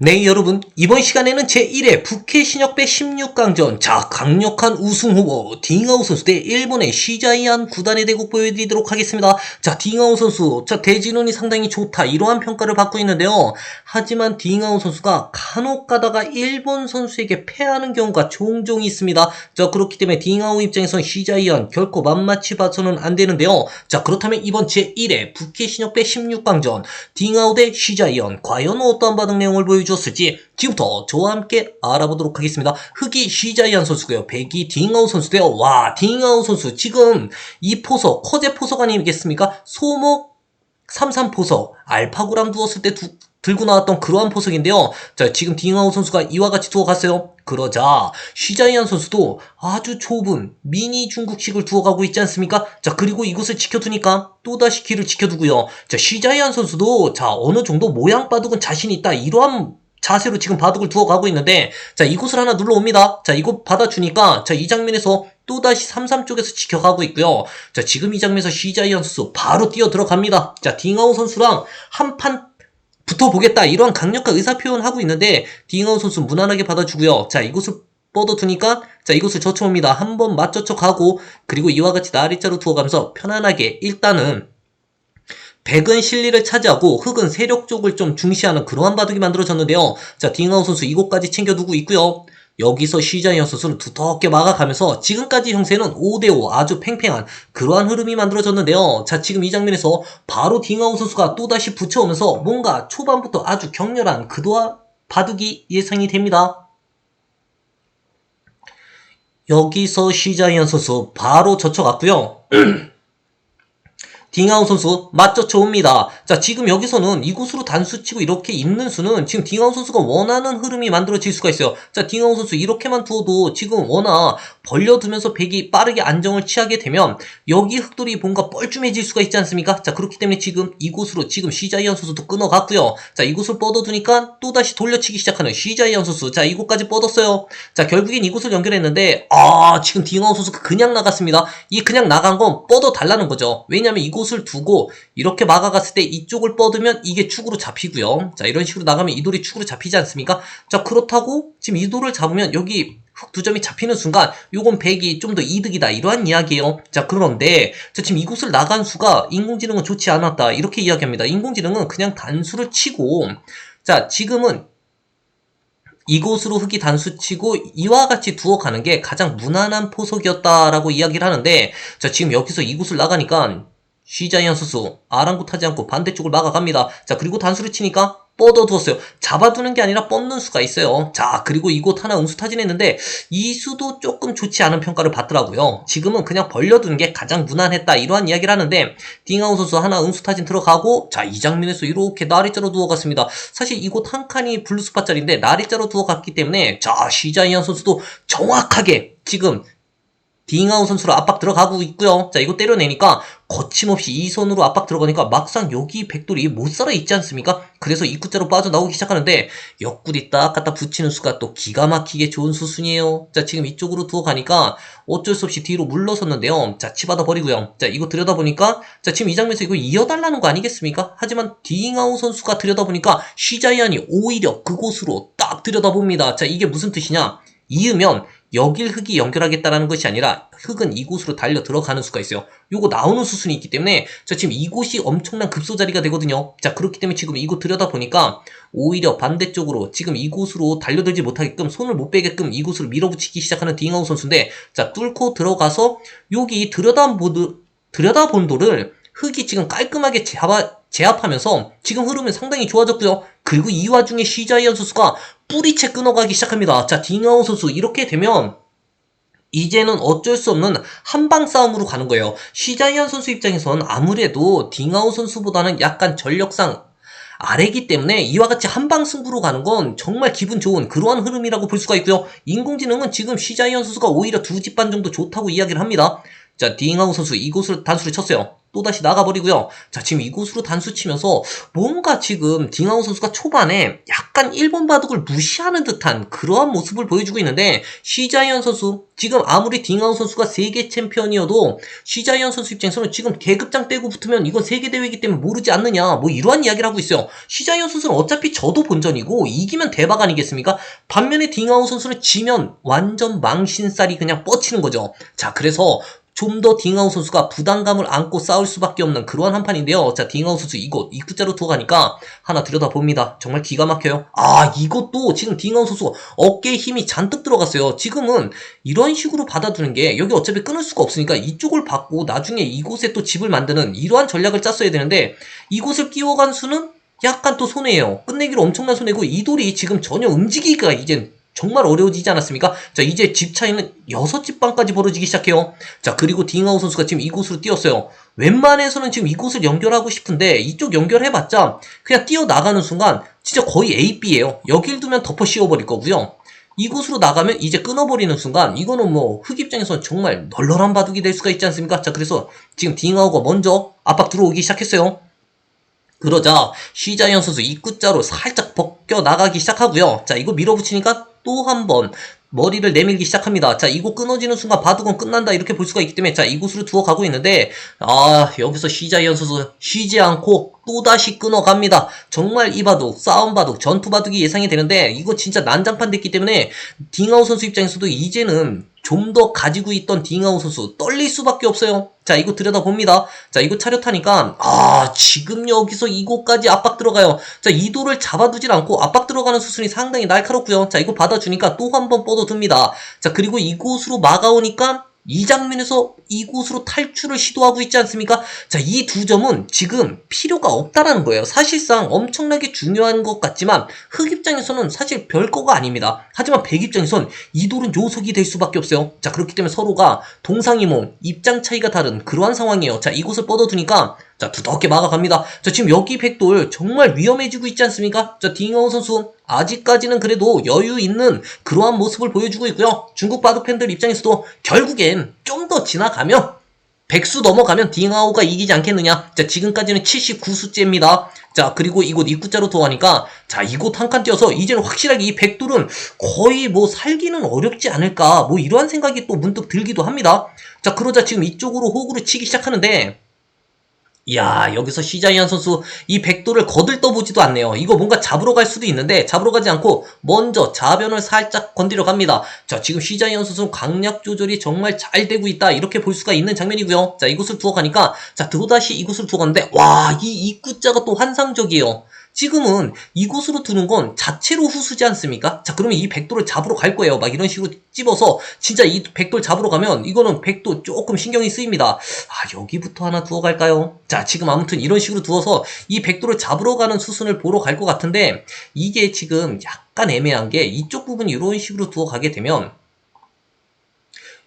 네, 여러분. 이번 시간에는 제1회 북해 신역배 16강전. 자, 강력한 우승 후보, 딩아우 선수 대 일본의 시자이안 구단의 대국 보여드리도록 하겠습니다. 자, 딩아우 선수. 자, 대진운이 상당히 좋다. 이러한 평가를 받고 있는데요. 하지만 딩아우 선수가 간혹 가다가 일본 선수에게 패하는 경우가 종종 있습니다. 자, 그렇기 때문에 딩아우 입장에선 시자이안 결코 만만치 봐서는 안 되는데요. 자, 그렇다면 이번 제1회 북해 신역배 16강전. 딩아우 대 시자이안. 과연 어떠한 반응 내용을 보여주 었을지 지금부터 저와 함께 알아보도록 하겠습니다. 흑이 시자이안 선수고요. 백이 딩아우 선수고요. 와, 딩아우 선수 지금 이 포석, 커제 포석 아니겠습니까? 소목 33 포석, 알파고랑 두었을 때 두- 들고 나왔던 그러한 포석인데요. 자, 지금 딩아우 선수가 이와 같이 두어 갔어요. 그러자 시자이안 선수도 아주 좁은 미니 중국식을 두어가고 있지 않습니까? 자, 그리고 이곳을 지켜두니까 또다시 길을 지켜두고요. 자, 시자이안 선수도 자, 어느 정도 모양 바둑은 자신 있다. 이러한 자세로 지금 바둑을 두어 가고 있는데 자, 이곳을 하나 눌러옵니다. 자, 이곳 받아주니까 자, 이 장면에서 또다시 33 쪽에서 지켜가고 있고요. 자, 지금 이 장면에서 시자이안 선수 바로 뛰어 들어갑니다. 자, 딩아우 선수랑 한판 붙어보겠다. 이러한 강력한 의사표현 하고 있는데, 딩아우 선수 무난하게 받아주고요. 자, 이곳을 뻗어두니까, 자, 이곳을 젖혀옵니다. 한번 맞젖혀 가고, 그리고 이와 같이 나리자로 두어가면서 편안하게, 일단은, 백은 실리를 차지하고 흑은 세력 쪽을 좀 중시하는 그러한 바둑이 만들어졌는데요. 자, 딩아우 선수 이곳까지 챙겨두고 있고요. 여기서 시자이언 선수는 두텁게 막아가면서 지금까지 형세는 5대5 아주 팽팽한 그러한 흐름이 만들어졌는데요. 자, 지금 이 장면에서 바로 딩아우 선수가 또다시 붙여오면서 뭔가 초반부터 아주 격렬한 그도와 바둑이 예상이 됩니다. 여기서 시자이언 선수 바로 젖혀갔고요. 딩아우 선수 맞춰쳐 옵니다. 자, 지금 여기서는 이곳으로 단수 치고 이렇게 있는 수는 지금 딩아우 선수가 원하는 흐름이 만들어질 수가 있어요. 자, 딩아우 선수 이렇게만 두어도 지금 워낙 벌려두면서 백이 빠르게 안정을 취하게 되면 여기 흑돌이 뭔가 뻘쭘해질 수가 있지 않습니까? 자, 그렇기 때문에 지금 이곳으로 지금 시자이언 선수도 끊어갔고요. 자, 이곳을 뻗어두니까 또다시 돌려치기 시작하는 시자이언 선수. 자, 이곳까지 뻗었어요. 자, 결국엔 이곳을 연결했는데 아, 지금 딩아우 선수가 그냥 나갔습니다. 이 그냥 나간 건 뻗어 달라는 거죠. 왜냐면 이곳 을 두고 이렇게 막아갔을 때 이쪽을 뻗으면 이게 축으로 잡히고요. 자, 이런 식으로 나가면 이 돌이 축으로 잡히지 않습니까? 자, 그렇다고 지금 이 돌을 잡으면 여기 흑 두 점이 잡히는 순간 요건 100이 좀 더 이득이다 이러한 이야기예요. 자 그런데 자 지금 이곳을 나간 수가 인공지능은 좋지 않았다 이렇게 이야기합니다. 인공지능은 그냥 단수를 치고 자 지금은 이곳으로 흑이 단수치고 이와 같이 두어 가는 게 가장 무난한 포석이었다라고 이야기를 하는데 자 지금 여기서 이곳을 나가니까 시자이언 선수 아랑곳하지 않고 반대쪽을 막아갑니다. 자 그리고 단수를 치니까 뻗어두었어요. 잡아두는 게 아니라 뻗는 수가 있어요. 자 그리고 이곳 하나 응수 타진했는데 이 수도 조금 좋지 않은 평가를 받더라고요. 지금은 그냥 벌려두는 게 가장 무난했다 이러한 이야기를 하는데 딩아우 선수 하나 응수 타진 들어가고 자 이 장면에서 이렇게 나리자로 두어갔습니다. 사실 이곳 한 칸이 블루스파짜리인데 나리자로 두어갔기 때문에 자 시자이언 선수도 정확하게 지금 딩아우 선수로 압박 들어가고 있고요. 자, 이거 때려내니까 거침없이 이 손으로 압박 들어가니까 막상 여기 백돌이 못 살아 있지 않습니까? 그래서 입구자로 빠져나오기 시작하는데 옆구리 딱 갖다 붙이는 수가 또 기가 막히게 좋은 수순이에요. 자, 지금 이쪽으로 두어 가니까 어쩔 수 없이 뒤로 물러섰는데요. 자, 치받아 버리고요. 자, 이거 들여다보니까 자, 지금 이 장면에서 이거 이어달라는 거 아니겠습니까? 하지만 딩아우 선수가 들여다보니까 시자이안이 오히려 그곳으로 딱 들여다봅니다. 자, 이게 무슨 뜻이냐? 이으면 여길 흙이 연결하겠다라는 것이 아니라 흙은 이곳으로 달려 들어가는 수가 있어요. 요거 나오는 수순이 있기 때문에 자 지금 이곳이 엄청난 급소 자리가 되거든요. 자 그렇기 때문에 지금 이곳 들여다 보니까 오히려 반대쪽으로 지금 이곳으로 달려들지 못하게끔 손을 못 빼게끔 이곳으로 밀어붙이기 시작하는 딩아우 선수인데 자 뚫고 들어가서 여기 들여다보드 들여다본 돌을 흙이 지금 깔끔하게 제압, 제압하면서 지금 흐름은 상당히 좋아졌고요. 그리고 이 와중에 시자이언 선수가 뿌리채 끊어가기 시작합니다. 자, 딩아우 선수 이렇게 되면 이제는 어쩔 수 없는 한방 싸움으로 가는 거예요. 시자이언 선수 입장에선 아무래도 딩아우 선수보다는 약간 전력상 아래기 때문에 이와 같이 한방 승부로 가는 건 정말 기분 좋은 그러한 흐름이라고 볼 수가 있고요. 인공지능은 지금 시자이언 선수가 오히려 두 집 반 정도 좋다고 이야기를 합니다. 자, 딩하우 선수 이곳으로 단수를 쳤어요. 또다시 나가버리고요. 자, 지금 이곳으로 단수 치면서 뭔가 지금 딩하우 선수가 초반에 약간 일본 바둑을 무시하는 듯한 그러한 모습을 보여주고 있는데 시자이언 선수 지금 아무리 딩하우 선수가 세계 챔피언이어도 시자이언 선수 입장에서는 지금 계급장 떼고 붙으면 이건 세계 대회이기 때문에 모르지 않느냐 뭐 이러한 이야기를 하고 있어요. 시자이언 선수는 어차피 저도 본전이고 이기면 대박 아니겠습니까? 반면에 딩하우 선수는 지면 완전 망신살이 그냥 뻗치는 거죠. 자, 그래서 좀 더 딩하우 선수가 부담감을 안고 싸울 수밖에 없는 그러한 한 판인데요. 자, 딩하우 선수 이곳 입구자로 두고 가니까 하나 들여다봅니다. 정말 기가 막혀요. 아, 이것도 지금 딩하우 선수 어깨에 힘이 잔뜩 들어갔어요. 지금은 이런 식으로 받아두는 게 여기 어차피 끊을 수가 없으니까 이쪽을 받고 나중에 이곳에 또 집을 만드는 이러한 전략을 짰어야 되는데 이곳을 끼워간 수는 약간 또 손해예요. 끝내기로 엄청난 손해고 이 돌이 지금 전혀 움직이기가 이제 정말 어려워지지 않았습니까? 자, 이제 집 차이는 6집 방까지 벌어지기 시작해요. 자, 그리고 딩하우 선수가 지금 이곳으로 뛰었어요. 웬만해서는 지금 이곳을 연결하고 싶은데 이쪽 연결해봤자 그냥 뛰어나가는 순간 진짜 거의 A, B예요. 여길 두면 덮어 씌워버릴 거고요. 이곳으로 나가면 이제 끊어버리는 순간 이거는 뭐 흑 입장에서는 정말 널널한 바둑이 될 수가 있지 않습니까? 자, 그래서 지금 딩하우가 먼저 압박 들어오기 시작했어요. 그러자 시자이언 선수 입구자로 살짝 벗겨 나가기 시작하고요. 자, 이거 밀어붙이니까 또 한 번 머리를 내밀기 시작합니다. 자, 이곳 끊어지는 순간 바둑은 끝난다 이렇게 볼 수가 있기 때문에 자, 이곳으로 두어 가고 있는데 아, 여기서 시자이언 선수 쉬지 않고 또다시 끊어갑니다. 정말 이 바둑, 싸움 바둑, 전투 바둑이 예상이 되는데 이거 진짜 난장판 됐기 때문에 딩하우 선수 입장에서도 이제는 좀 더 가지고 있던 딩하우 선수 떨릴 수밖에 없어요. 자, 이거 들여다봅니다. 자, 이거 차렷하니까, 아, 지금 여기서 이곳까지 압박 들어가요. 자, 이 돌을 잡아두질 않고 압박 들어가는 수순이 상당히 날카롭고요. 자, 이거 받아주니까 또 한 번 뻗어듭니다. 자, 그리고 이곳으로 막아오니까, 이 장면에서 이곳으로 탈출을 시도하고 있지 않습니까? 자, 이 두 점은 지금 필요가 없다라는 거예요. 사실상 엄청나게 중요한 것 같지만 흑 입장에서는 사실 별거가 아닙니다. 하지만 백 입장에선 이 돌은 요속이 될 수밖에 없어요. 자, 그렇기 때문에 서로가 동상이몽, 입장 차이가 다른 그러한 상황이에요. 자, 이곳을 뻗어두니까 자, 두텁게 막아갑니다. 자, 지금 여기 백돌 정말 위험해지고 있지 않습니까? 자, 딩하우 선수 아직까지는 그래도 여유 있는 그러한 모습을 보여주고 있고요. 중국 바둑 팬들 입장에서도 결국엔 좀 더 지나가면 백수 넘어가면 딩하우가 이기지 않겠느냐. 자, 지금까지는 79수째입니다. 자, 그리고 이곳 입구자로 도하니까, 자, 이곳 한 칸 뛰어서 이제는 확실하게 이 백돌은 거의 뭐 살기는 어렵지 않을까. 뭐 이러한 생각이 또 문득 들기도 합니다. 자, 그러자 지금 이쪽으로 호구를 치기 시작하는데, 이야, 여기서 시자이안 선수 이 백도를 거들떠보지도 않네요. 이거 뭔가 잡으러 갈 수도 있는데 잡으러 가지 않고 먼저 좌변을 살짝 건드려 갑니다. 자, 지금 시자이안 선수 강약 조절이 정말 잘 되고 있다. 이렇게 볼 수가 있는 장면이고요. 자, 이곳을 두어 가니까 자, 또다시 이곳을 두어 갔는데 와, 이 입구자가 또 환상적이에요. 지금은 이곳으로 두는 건 자체로 후수지 않습니까? 자, 그러면 이 백도를 잡으러 갈 거예요. 막 이런 식으로 찝어서 진짜 이 백돌 잡으러 가면 이거는 백도 조금 신경이 쓰입니다. 아, 여기부터 하나 두어 갈까요? 자, 지금 아무튼 이런 식으로 두어서 이 백도를 잡으러 가는 수순을 보러 갈 것 같은데 이게 지금 약간 애매한 게 이쪽 부분 이런 식으로 두어 가게 되면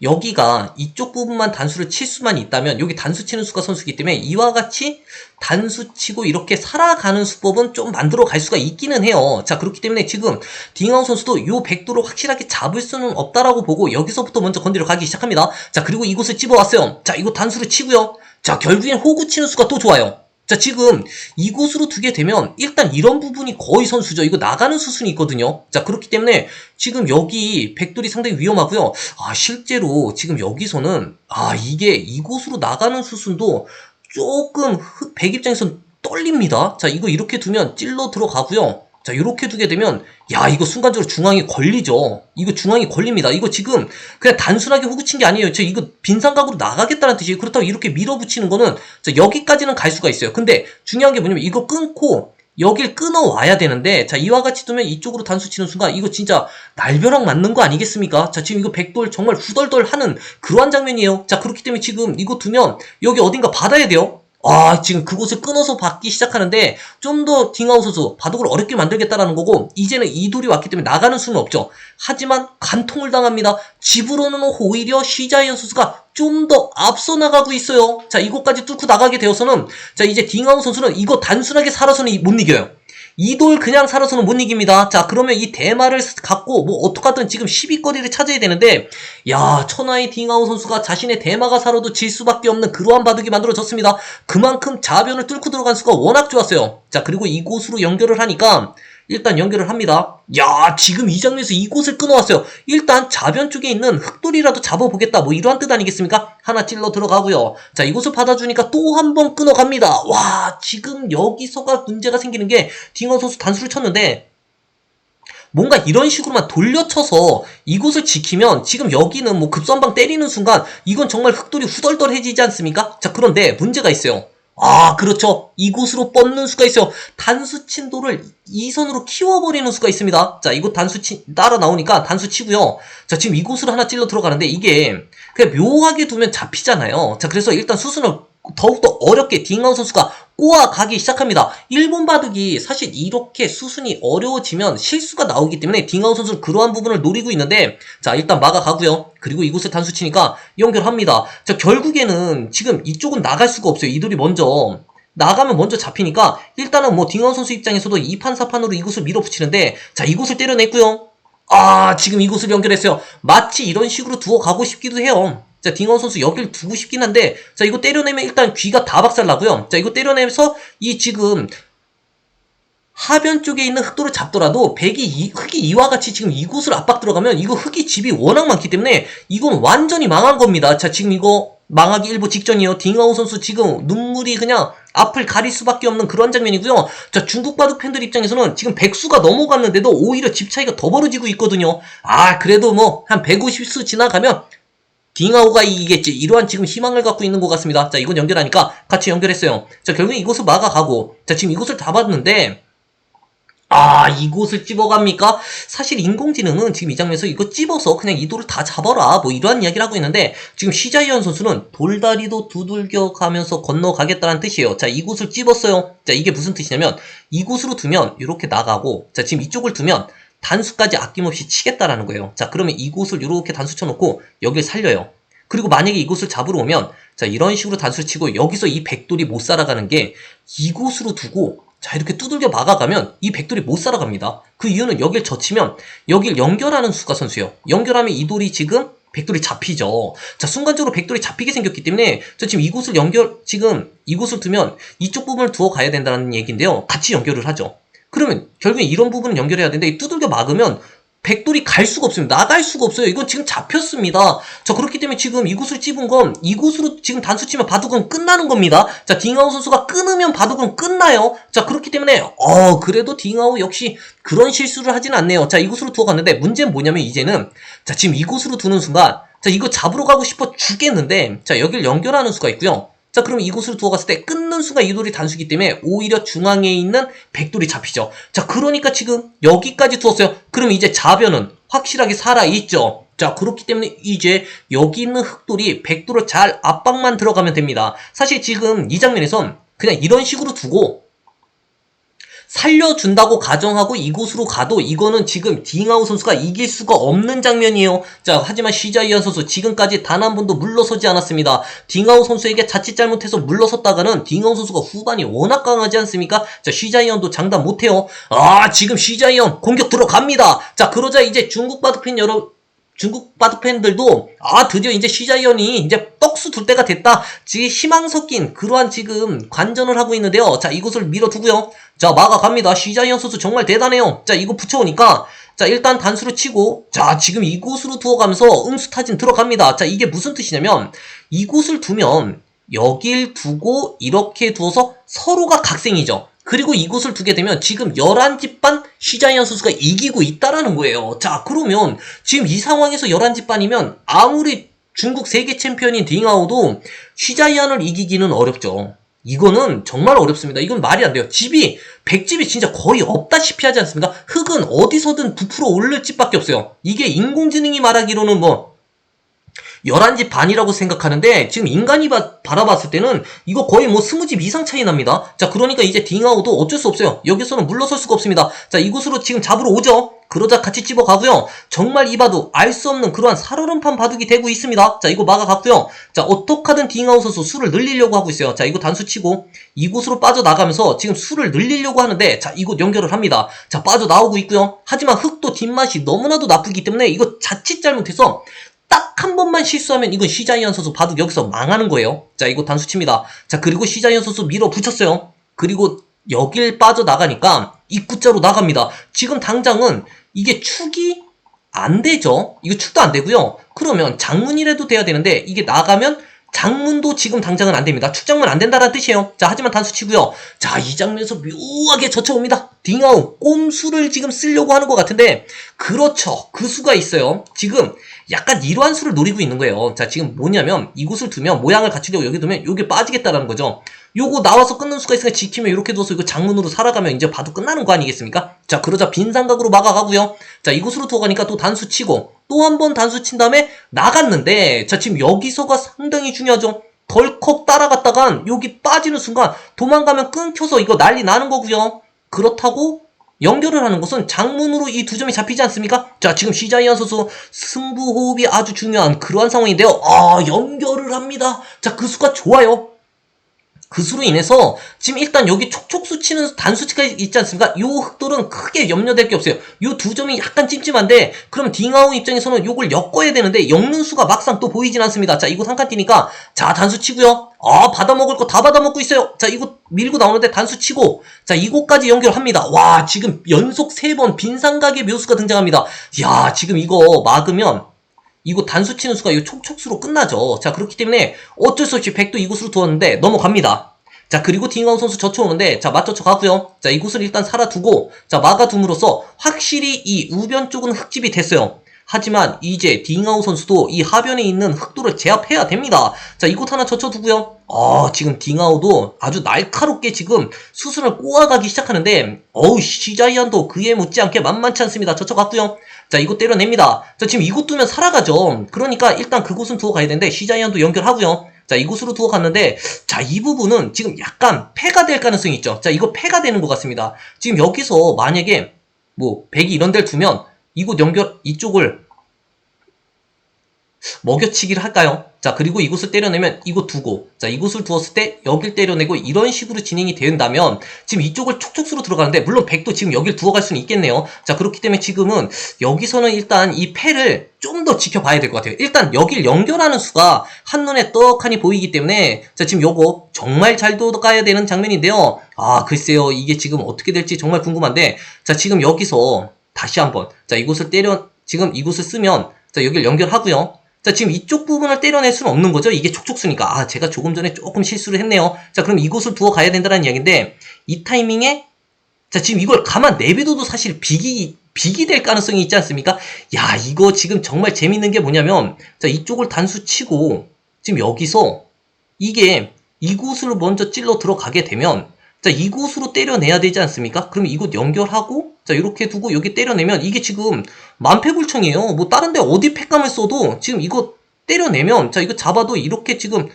여기가 이쪽 부분만 단수를 칠 수만 있다면 여기 단수 치는 수가 선수기 때문에 이와 같이 단수 치고 이렇게 살아가는 수법은 좀 만들어 갈 수가 있기는 해요. 자 그렇기 때문에 지금 딩하우 선수도 요 백도를 확실하게 잡을 수는 없다라고 보고 여기서부터 먼저 건드려 가기 시작합니다. 자 그리고 이곳을 집어왔어요. 자 이거 단수를 치고요. 자 결국엔 호구 치는 수가 또 좋아요. 자, 지금 이곳으로 두게 되면 일단 이런 부분이 거의 선수죠. 이거 나가는 수순이 있거든요. 자, 그렇기 때문에 지금 여기 백돌이 상당히 위험하고요. 아, 실제로 지금 여기서는 아, 이게 이곳으로 나가는 수순도 조금 흑- 백 입장에선 떨립니다. 자, 이거 이렇게 두면 찔러 들어가고요. 자, 이렇게 두게 되면 야, 이거 순간적으로 중앙에 걸리죠. 이거 중앙에 걸립니다. 이거 지금 그냥 단순하게 호구 친 게 아니에요. 저 이거 빈상각으로 나가겠다는 뜻이에요. 그렇다고 이렇게 밀어붙이는 거는 자, 여기까지는 갈 수가 있어요. 근데 중요한 게 뭐냐면 이거 끊고 여길 끊어와야 되는데 자 이와 같이 두면 이쪽으로 단수 치는 순간 이거 진짜 날벼락 맞는 거 아니겠습니까? 자 지금 이거 백돌 정말 후덜덜 하는 그러한 장면이에요. 자 그렇기 때문에 지금 이거 두면 여기 어딘가 받아야 돼요. 아, 지금 그곳을 끊어서 받기 시작하는데 좀 더 딩하우 선수 바둑을 어렵게 만들겠다라는 거고 이제는 이 돌이 왔기 때문에 나가는 수는 없죠. 하지만 간통을 당합니다. 집으로는 오히려 시자이언 선수가 좀 더 앞서 나가고 있어요. 자, 이곳까지 뚫고 나가게 되어서는 자, 이제 딩하우 선수는 이거 단순하게 살아서는 못 이겨요. 이 돌 그냥 살아서는 못 이깁니다. 자, 그러면 이 대마를 갖고 뭐 어떡하든 지금 12거리를 찾아야 되는데 야, 천하의 딩아오 선수가 자신의 대마가 살아도 질 수밖에 없는 그러한 바둑이 만들어졌습니다. 그만큼 자변을 뚫고 들어간 수가 워낙 좋았어요. 자, 그리고 이곳으로 연결을 하니까 일단 연결을 합니다. 야, 지금 이 장면에서 이곳을 끊어왔어요. 일단 자변 쪽에 있는 흑돌이라도 잡아보겠다. 뭐 이러한 뜻 아니겠습니까? 하나 찔러 들어가고요. 자, 이곳을 받아주니까 또 한 번 끊어갑니다. 와, 지금 여기서가 문제가 생기는 게 딩어 선수 단수를 쳤는데 뭔가 이런 식으로만 돌려쳐서 이곳을 지키면 지금 여기는 뭐 급선방 때리는 순간 이건 정말 흑돌이 후덜덜해지지 않습니까? 자, 그런데 문제가 있어요. 아, 그렇죠. 이곳으로 뻗는 수가 있어요. 단수 친도를 이 선으로 키워버리는 수가 있습니다. 자, 이곳 단수 치, 따라 나오니까 단수 치고요. 자, 지금 이곳으로 하나 찔러 들어가는데 이게 그냥 묘하게 두면 잡히잖아요. 자, 그래서 일단 수순을 더욱더 어렵게 딩아웃 선수가 꼬아가기 시작합니다. 일본 바둑이 사실 이렇게 수순이 어려워지면 실수가 나오기 때문에 딩아웃 선수는 그러한 부분을 노리고 있는데 자 일단 막아가고요. 그리고 이곳을 단수 치니까 연결합니다. 자 결국에는 지금 이쪽은 나갈 수가 없어요. 이돌이 먼저 나가면 먼저 잡히니까 일단은 뭐 딩아웃 선수 입장에서도 2판 4판으로 이곳을 밀어붙이는데 자 이곳을 때려냈고요. 아 지금 이곳을 연결했어요. 마치 이런 식으로 두어 가고 싶기도 해요. 자, 딩원 선수 여길 두고 싶긴 한데, 자, 이거 때려내면 일단 귀가 다 박살나고요. 자, 이거 때려내면서 이 지금 하변 쪽에 있는 흑도를 잡더라도 백이 이, 흑이 이와 같이 지금 이곳을 압박 들어가면 이거 흑이 집이 워낙 많기 때문에 이건 완전히 망한 겁니다. 자, 지금 이거 망하기 일보 직전이에요. 딩아오 선수 지금 눈물이 그냥 앞을 가릴 수밖에 없는 그런 장면이고요. 자, 중국 바둑 팬들 입장에서는 지금 백수가 넘어갔는데도 오히려 집 차이가 더 벌어지고 있거든요. 아, 그래도 뭐 한 150수 지나가면 딩아오가 이기겠지. 이러한 지금 희망을 갖고 있는 것 같습니다. 자, 이건 연결하니까 같이 연결했어요. 자, 결국에 이곳을 막아가고, 자, 지금 이곳을 다 봤는데, 아, 이곳을 찝어갑니까? 사실 인공지능은 지금 이 장면에서 이거 찝어서 그냥 이 돌을 다 잡아라. 뭐 이러한 이야기를 하고 있는데, 지금 시자이언 선수는 돌다리도 두들겨 가면서 건너가겠다는 뜻이에요. 자, 이곳을 찝었어요. 자, 이게 무슨 뜻이냐면, 이곳으로 두면 이렇게 나가고, 자, 지금 이쪽을 두면 단수까지 아낌없이 치겠다라는 거예요. 자, 그러면 이곳을 이렇게 단수 쳐놓고 여기를 살려요. 그리고 만약에 이곳을 잡으러 오면 자 이런 식으로 단수를 치고 여기서 이 백돌이 못 살아가는 게 이곳으로 두고 자 이렇게 두들겨 막아가면 이 백돌이 못 살아갑니다. 그 이유는 여길 젖히면 여길 연결하는 수가 선수예요. 연결하면 이 돌이 지금 백돌이 잡히죠. 자, 순간적으로 백돌이 잡히게 생겼기 때문에 저 지금 이곳을 연결, 지금 이곳을 두면 이쪽 부분을 두어 가야 된다는 얘기인데요. 같이 연결을 하죠. 그러면 결국에 이런 부분을 연결해야 되는데 이 두들겨 막으면 백돌이 갈 수가 없습니다. 나갈 수가 없어요. 이건 지금 잡혔습니다. 자, 그렇기 때문에 지금 이곳을 찝은 건 이곳으로 지금 단수 치면 바둑은 끝나는 겁니다. 자, 딩아우 선수가 끊으면 바둑은 끝나요. 자, 그렇기 때문에 어, 그래도 딩아우 역시 그런 실수를 하진 않네요. 자, 이곳으로 두어 갔는데 문제는 뭐냐면 이제는 자, 지금 이곳으로 두는 순간 자, 이거 잡으러 가고 싶어 죽겠는데 자, 여길 연결하는 수가 있고요. 자, 그럼 이곳을 두어 갔을 때 끊는 수가 이 돌이 단수기 때문에 오히려 중앙에 있는 백돌이 잡히죠. 자, 그러니까 지금 여기까지 두었어요. 그럼 이제 자변은 확실하게 살아있죠. 자, 그렇기 때문에 이제 여기 있는 흑돌이 백돌을 잘 압박만 들어가면 됩니다. 사실 지금 이 장면에선 그냥 이런 식으로 두고 살려준다고 가정하고 이곳으로 가도 이거는 지금 딩아우 선수가 이길 수가 없는 장면이에요. 자, 하지만 시자이언 선수 지금까지 단 한 번도 물러서지 않았습니다. 딩아우 선수에게 자칫 잘못해서 물러섰다가는 딩아우 선수가 후반이 워낙 강하지 않습니까? 자, 시자이언도 장담 못해요. 아, 지금 시자이언 공격 들어갑니다. 자, 그러자 이제 중국 바둑팬 여러 중국 바둑 팬들도 아 드디어 이제 시자이언이 이제 떡수 둘 때가 됐다. 지금 희망 섞인 그러한 지금 관전을 하고 있는데요. 자 이곳을 밀어두고요. 자 막아갑니다. 시자이언 선수 정말 대단해요. 자 이거 붙여오니까 자 일단 단수로 치고 자 지금 이곳으로 두어가면서 응수타진 들어갑니다. 자 이게 무슨 뜻이냐면 이곳을 두면 여길 두고 이렇게 두어서 서로가 각생이죠. 그리고 이곳을 두게 되면 지금 11집 반 시자이언 선수가 이기고 있다라는 거예요. 자, 그러면 지금 이 상황에서 11집 반이면 아무리 중국 세계 챔피언인 딩아오도 시자이언을 이기기는 어렵죠. 이거는 정말 어렵습니다. 이건 말이 안 돼요. 집이 100집이 진짜 거의 없다시피 하지 않습니까? 흙은 어디서든 부풀어 오를 집밖에 없어요. 이게 인공지능이 말하기로는 뭐 11집 반이라고 생각하는데 지금 인간이 바, 바라봤을 때는 이거 거의 뭐 20집 이상 차이 납니다. 자 그러니까 이제 딩아우도 어쩔 수 없어요. 여기서는 물러설 수가 없습니다. 자 이곳으로 지금 잡으러 오죠. 그러자 같이 집어가고요. 정말 이 바둑 알 수 없는 그러한 살얼음판 바둑이 되고 있습니다. 자 이거 막아갔고요. 자 어떻게든 딩아우 선수 수를 늘리려고 하고 있어요. 자 이거 단수 치고 이곳으로 빠져나가면서 지금 수를 늘리려고 하는데 자 이곳 연결을 합니다. 자 빠져나오고 있고요. 하지만 흑도 뒷맛이 너무나도 나쁘기 때문에 이거 자칫 잘못해서 딱 한 번만 실수하면 이건 시자이언 선수 바둑 여기서 망하는 거예요. 자 이거 단수 칩니다. 자 그리고 시자이언 선수 밀어붙였어요. 그리고 여길 빠져나가니까 입구자로 나갑니다. 지금 당장은 이게 축이 안 되죠. 이거 축도 안 되고요. 그러면 장문이라도 돼야 되는데 이게 나가면 장문도 지금 당장은 안 됩니다. 축장문 안 된다는 뜻이에요. 자, 하지만 단수 치고요. 자, 이 장면에서 묘하게 젖혀옵니다. 딩아우, 꼼수를 지금 쓰려고 하는 것 같은데, 그렇죠. 그 수가 있어요. 지금 약간 이러한 수를 노리고 있는 거예요. 자, 지금 뭐냐면, 이곳을 두면, 모양을 갖추려고 여기 두면, 요게 빠지겠다라는 거죠. 요거 나와서 끊는 수가 있으니까 지키면 이렇게 둬서 이거 장문으로 살아가면 이제 봐도 끝나는 거 아니겠습니까? 자, 그러자 빈 삼각으로 막아가고요. 자, 이곳으로 두어 가니까 또 단수 치고, 또 한 번 단수 친 다음에 나갔는데, 자, 지금 여기서가 상당히 중요하죠. 덜컥 따라갔다간 여기 빠지는 순간 도망가면 끊겨서 이거 난리 나는 거고요. 그렇다고 연결을 하는 것은 장문으로 이 두 점이 잡히지 않습니까? 자, 지금 시자이언 선수 승부 호흡이 아주 중요한 그러한 상황인데요. 아, 연결을 합니다. 자, 그 수가 좋아요. 그 수로 인해서 지금 일단 여기 촉촉 수 치는 단수치가 있지 않습니까? 요 흑돌은 크게 염려될 게 없어요. 요두 점이 약간 찜찜한데 그럼 딩아우 입장에서는 요걸 엮어야 되는데 엮는 수가 막상 또 보이진 않습니다. 자 이거 한칸 뛰니까 자 단수 치고요. 아 받아먹을 거 다 받아먹고 있어요. 자 이거 밀고 나오는데 단수 치고 자 이곳까지 연결합니다. 와 지금 연속 세번 빈상각의 묘수가 등장합니다. 야 지금 이거 막으면 이거 단수 치는 수가 이거 촉촉수로 끝나죠. 자, 그렇기 때문에 어쩔 수 없이 백도 이곳으로 두었는데 넘어갑니다. 자, 그리고 딩아우 선수 젖혀오는데, 자, 맞춰쳐 가고요. 자, 이곳을 일단 살아두고, 자, 막아둠으로써 확실히 이 우변 쪽은 흙집이 됐어요. 하지만 이제 딩아우 선수도 이 하변에 있는 흑도를 제압해야 됩니다. 자, 이곳 하나 젖혀두고요. 아, 지금 딩아우도 아주 날카롭게 지금 수순을 꼬아가기 시작하는데, 어우, 시자이안도 그에 못지않게 만만치 않습니다. 젖혀갔고요. 자, 이곳 때려냅니다. 자, 지금 이곳 두면 살아가죠. 그러니까 일단 그곳은 두어 가야 되는데, 시자이안도 연결하고요. 자, 이곳으로 두어 갔는데, 자, 이 부분은 지금 약간 패가 될 가능성이 있죠. 자, 이거 패가 되는 것 같습니다. 지금 여기서 만약에, 뭐, 백이 이런 데를 두면, 이곳 연결, 이쪽을 먹여치기를 할까요? 자, 그리고 이곳을 때려내면 이곳 두고, 자, 이곳을 두었을 때 여길 때려내고 이런 식으로 진행이 된다면 지금 이쪽을 촉촉수로 들어가는데 물론 백도 지금 여길 두어갈 수는 있겠네요. 자, 그렇기 때문에 지금은 여기서는 일단 이 패를 좀 더 지켜봐야 될 것 같아요. 일단 여길 연결하는 수가 한눈에 떡하니 보이기 때문에 자, 지금 요거 정말 잘 둬가야 되는 장면인데요. 아, 글쎄요. 이게 지금 어떻게 될지 정말 궁금한데 자, 지금 여기서 다시 한번 자, 이곳을 때려 지금 이곳을 쓰면 자, 여길 연결하고요. 자, 지금 이쪽 부분을 때려낼 수는 없는 거죠. 이게 촉촉수니까. 아, 제가 조금 전에 조금 실수를 했네요. 자, 그럼 이곳을 두어 가야 된다는 이야기인데, 이 타이밍에, 자, 지금 이걸 가만 내비둬도 사실 비기, 비기 될 가능성이 있지 않습니까? 야, 이거 지금 정말 재밌는 게 뭐냐면, 자, 이쪽을 단수 치고, 지금 여기서, 이게, 이곳으로 먼저 찔러 들어가게 되면, 자, 이곳으로 때려내야 되지 않습니까? 그럼 이곳 연결하고, 자, 이렇게 두고 여기 때려내면 이게 지금 만패불청이에요. 뭐 다른데 어디 팩감을 써도 지금 이거 때려내면, 자, 이거 잡아도 이렇게 지금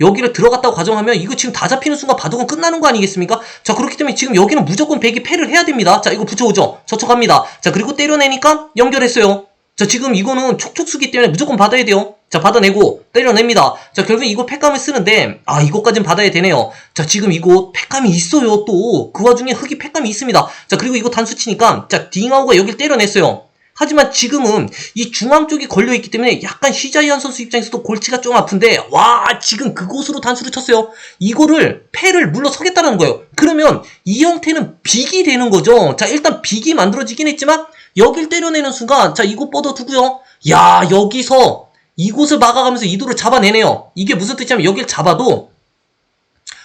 여기를 들어갔다고 가정하면 이거 지금 다 잡히는 순간 바둑은 끝나는 거 아니겠습니까? 자, 그렇기 때문에 지금 여기는 무조건 백이 패를 해야 됩니다. 자, 이거 붙여오죠. 저촉합니다. 자, 그리고 때려내니까 연결했어요. 자, 지금 이거는 촉촉수기 때문에 무조건 받아야 돼요. 자, 받아내고 때려냅니다. 자, 결국 이거 팩감을 쓰는데 아, 이것까진 받아야 되네요. 자, 지금 이거 팩감이 있어요. 또 그 와중에 흙이 팩감이 있습니다. 자, 그리고 이거 단수 치니까 자, 딩아우가 여길 때려냈어요. 하지만 지금은 이 중앙 쪽이 걸려있기 때문에 약간 시자이안 선수 입장에서도 골치가 좀 아픈데 와 지금 그곳으로 단수를 쳤어요 이거를 패를 물러서겠다는 거예요 그러면 이 형태는 빅이 되는 거죠 자 일단 빅이 만들어지긴 했지만 여길 때려내는 순간 자 이곳 뻗어두고요 야 여기서 이곳을 막아가면서 이도를 잡아내네요 이게 무슨 뜻이냐면 여길 잡아도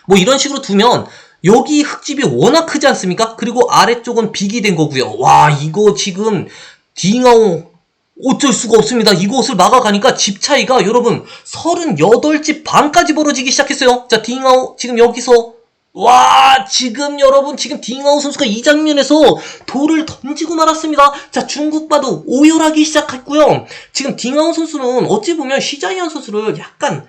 뭐 이런 식으로 두면 여기 흙집이 워낙 크지 않습니까? 그리고 아래쪽은 빅이 된 거고요. 와 이거 지금 딩아오 어쩔 수가 없습니다. 이곳을 막아가니까 집 차이가 여러분 38집 반까지 벌어지기 시작했어요. 자 딩아오 지금 여기서 와, 지금 여러분, 지금 딩아오 선수가 이 장면에서 돌을 던지고 말았습니다. 자, 중국 바둑 오열하기 시작했고요. 지금 딩아오 선수는 어찌 보면 시자이안 선수를 약간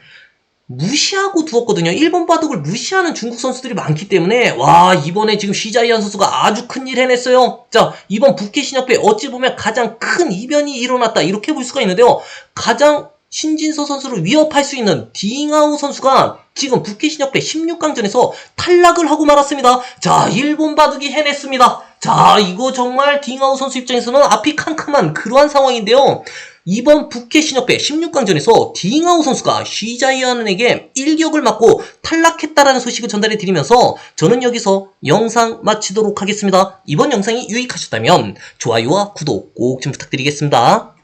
무시하고 두었거든요. 일본 바둑을 무시하는 중국 선수들이 많기 때문에 와 이번에 지금 시자이안 선수가 아주 큰일 해냈어요. 자 이번 북해 신협회 어찌 보면 가장 큰 이변이 일어났다 이렇게 볼 수가 있는데요. 가장 신진서 선수를 위협할 수 있는 딩아우 선수가 지금 북해 신협회 16강전에서 탈락을 하고 말았습니다. 자 일본 바둑이 해냈습니다. 자 이거 정말 딩아우 선수 입장에서는 앞이 캄캄한 그러한 상황인데요. 이번 북해 신협회 16강전에서 딩아우 선수가 시자이언에게 일격을 맞고 탈락했다라는 소식을 전달해 드리면서 저는 여기서 영상 마치도록 하겠습니다. 이번 영상이 유익하셨다면 좋아요와 구독 꼭 좀 부탁드리겠습니다.